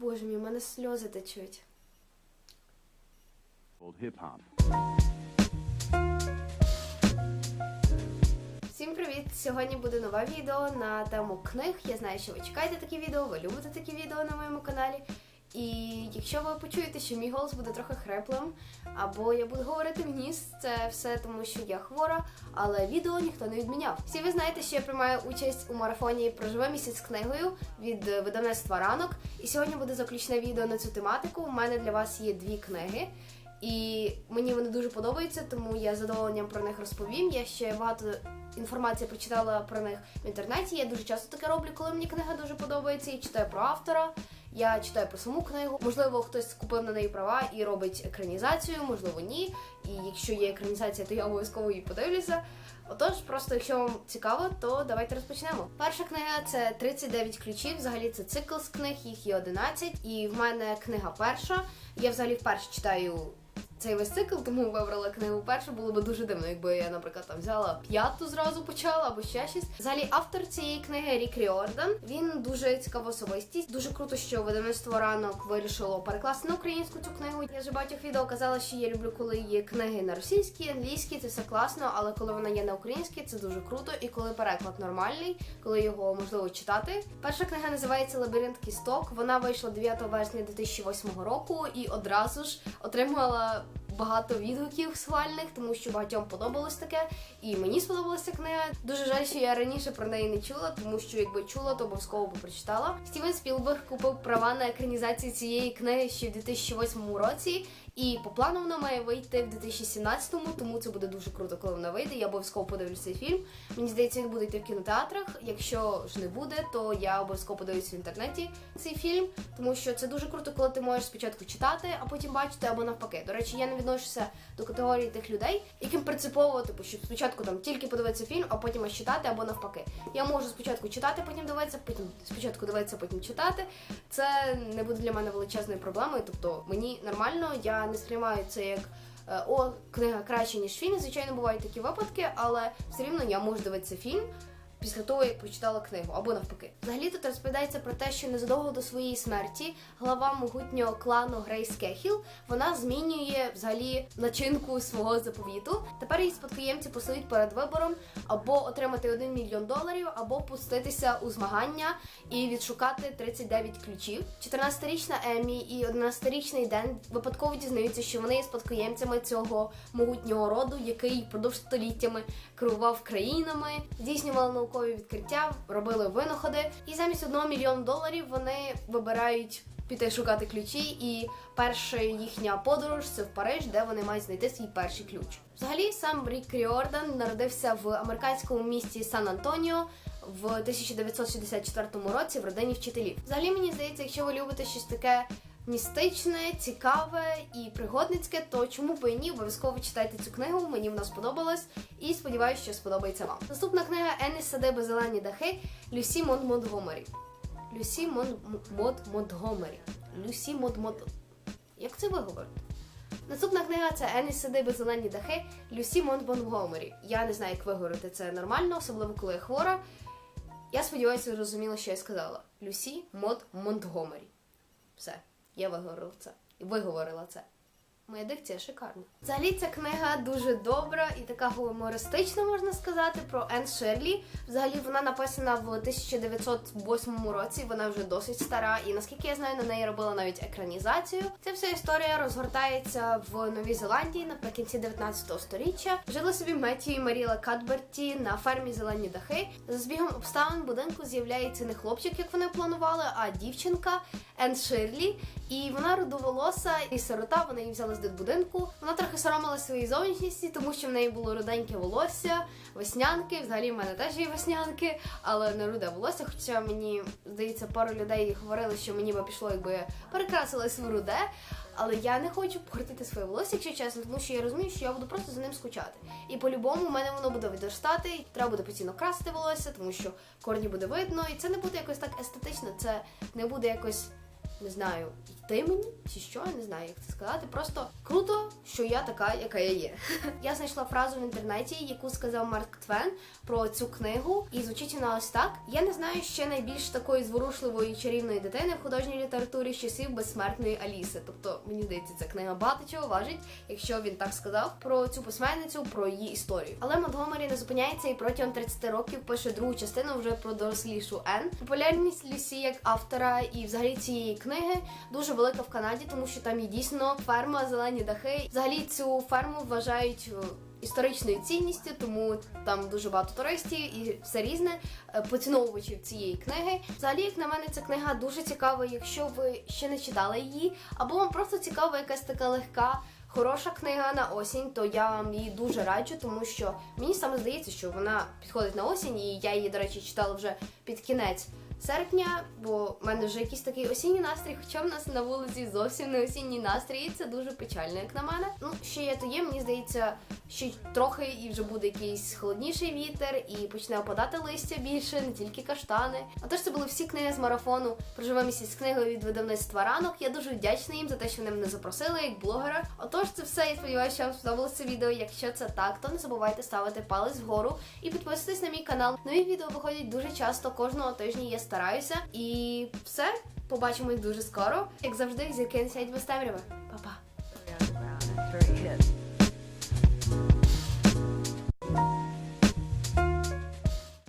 Боже мій, у мене сльози течуть. Old hip hop. Всім привіт! Сьогодні буде нове відео на тему книг. Я знаю, що ви чекаєте такі відео, ви любите такі відео на моєму каналі. І якщо ви почуєте, що мій голос буде трохи хриплим, або я буду говорити в ніс, це все тому, що я хвора, але відео ніхто не відміняв. Всі ви знаєте, що я приймаю участь у марафоні Проживе місяць з книгою від видавництва ранок. І сьогодні буде заключне відео на цю тематику. У мене для вас є дві книги. І мені вони дуже подобаються, тому я з задоволенням про них розповім. Я ще багато інформації прочитала про них в інтернеті. Я дуже часто таке роблю, коли мені книга дуже подобається. Я читаю про автора, я читаю про саму книгу. Можливо, хтось купив на неї права і робить екранізацію, можливо, ні. І якщо є екранізація, то я обов'язково її подивлюся. Отож, просто якщо вам цікаво, то давайте розпочнемо. Перша книга це 39 ключів. Взагалі це цикл з книг, їх є 11. І в мене книга перша. Я взагалі вперше читаю цей весь цикл, тому вибрала книгу першу. Було б дуже дивно, якби я, наприклад, там взяла п'яту зразу почала або ще щось. Взагалі, автор цієї книги Рік Ріордан. Він дуже цікава особистість. Дуже круто, що видавництво ранок вирішило перекласти на українську цю книгу. Я вже багатьох відео казала, що я люблю, коли є книги на російській, англійській, це все класно, але коли вона є на українській, це дуже круто. І коли переклад нормальний, коли його можливо читати. Перша книга називається Лабіринт кісток. Вона вийшла 9 вересня 2008 року і одразу ж отримала. Багато відгуків схвальних, тому що багатьом подобалось таке, і мені сподобалася книга. Дуже жаль, що я раніше про неї не чула, тому що якби чула, то обов'язково би прочитала. Стівен Спілберг купив права на екранізацію цієї книги ще в 2008 році, і по плану вона має вийти в 2017-му, тому це буде дуже круто, коли вона вийде. Я обов'язково подивлюся цей фільм. Мені здається, він буде йти в кінотеатрах. Якщо ж не буде, то я обов'язково подивлюся в інтернеті цей фільм, тому що це дуже круто, коли ти можеш спочатку читати, а потім бачити або навпаки. До речі, я не відношуся до категорії тих людей, яким принципово, типу, щоб спочатку там тільки подивитися фільм, а потім аж читати або навпаки. Я можу спочатку читати, потім дивитися, потім спочатку дивитися, потім читати. Це не буде для мене величезною проблемою. Тобто мені нормально, я не сприймаю це як. е, О, книга краще, ніж фільм. Звичайно, бувають такі випадки, але все рівно я можу дивитися фільм після того, як прочитала книгу, або навпаки. Взагалі тут розповідається про те, що незадовго до своєї смерті глава могутнього клану Грейс Кехіл вона змінює взагалі начинку свого заповіту. Тепер її спадкоємці постають перед вибором або отримати 1 мільйон доларів, або пуститися у змагання і відшукати 39 ключів. 14-річна Емі і 11-річний Ден випадково дізнаються, що вони є спадкоємцями цього могутнього роду, який впродовж століттями керував країнами, здійснював наукові відкриття, робили винаходи. І замість 1 мільйона доларів вони вибирають піти шукати ключі. І перша їхня подорож це в Париж, де вони мають знайти свій перший ключ. Взагалі, сам Рік Ріордан народився в американському місті Сан Антоніо. В 1964 році в родині вчителів. Взагалі мені здається, якщо ви любите щось таке містичне, цікаве і пригодницьке, то чому б і ні? Обов'язково читайте цю книгу. Мені вона сподобалась і сподіваюся, що сподобається вам. Наступна книга Енні Садиби Зелені дахи Люсі Мон Монтгомері. Люсі Мон Мод Монтгомері. Люсі Мод Мод. Як це виговорити? Наступна книга це Енні Садиби Зелені дахи Люсі Монт Монтгомері. Я не знаю, як виговорити це нормально, особливо коли я хвора. Я сподіваюся, ви зрозуміли, що я сказала. Люсі Мод Монтгомері. Все, я виговорила це. Виговорила це. Моя дикція шикарна. Взагалі ця книга дуже добра і така гумористична, можна сказати, про Енн Ширлі. Взагалі вона написана в 1908 році, вона вже досить стара, і наскільки я знаю, на неї робила навіть екранізацію. Ця вся історія розгортається в Новій Зеландії наприкінці 19 століття. Жили собі Меттю і Маріла Кадберті на фермі Зелені дахи. За збігом обставин будинку з'являється не хлопчик, як вони планували, а дівчинка Енн Ширлі. І вона рудоволоса і сирота, вона її взяла з дитбудинку. Вона трохи соромилася своєї зовнішністі, тому що в неї було руденьке волосся, веснянки. Взагалі в мене теж є веснянки, але не руде волосся. Хоча мені здається, пару людей говорили, що мені би пішло, якби я перекрасилась в руде. Але я не хочу портити своє волосся, якщо чесно, тому що я розумію, що я буду просто за ним скучати. І по-любому в мене воно буде відростати, треба буде постійно красити волосся, тому що корні буде видно, і це не буде якось так естетично, це не буде якось не знаю, ти мені, чи що, я не знаю, як це сказати. Просто круто, що я така, яка я є. Я знайшла фразу в інтернеті, яку сказав Марк Твен про цю книгу, і звучить вона ось так: я не знаю ще найбільш такої зворушливої чарівної дитини в художній літературі з часів безсмертної Аліси. Тобто, мені здається, ця книга багато чого важить, якщо він так сказав про цю письменницю, про її історію. Але Монтгомері не зупиняється і протягом 30 років пише другу частину вже про дорослішу Ен. Популярність Люсі як автора і взагалі цієї книги дуже велика в Канаді, тому що там є дійсно ферма, зелені дахи. Взагалі цю ферму вважають. е, Історичною цінністю, тому там дуже багато туристів і все різне е, поціновувачів цієї книги. Взагалі, як на мене, ця книга дуже цікава, якщо ви ще не читали її, або вам просто цікава якась така легка. Хороша книга на осінь, то я вам її дуже раджу, тому що мені саме здається, що вона підходить на осінь, і я її, до речі, читала вже під кінець серпня, бо в мене вже якийсь такий осінній настрій, хоча в нас на вулиці зовсім не осінній настрій, і це дуже печально, як на мене. Ну, ще є то є, мені здається, ще трохи і вже буде якийсь холодніший вітер, і почне опадати листя більше, не тільки каштани. Отож, це були всі книги з марафону. Проживе місяць з книгою від видавництва ранок. Я дуже вдячна їм за те, що вони мене запросили як блогера. Отож, це все. Я сподіваюся, що вам сподобалося це відео. Якщо це так, то не забувайте ставити палець вгору і підписуйтесь на мій канал. Нові відео виходять дуже часто, кожного тижня я стараюся. І все, побачимось дуже скоро. Як завжди, зірки не сядь без темряви. Па-па!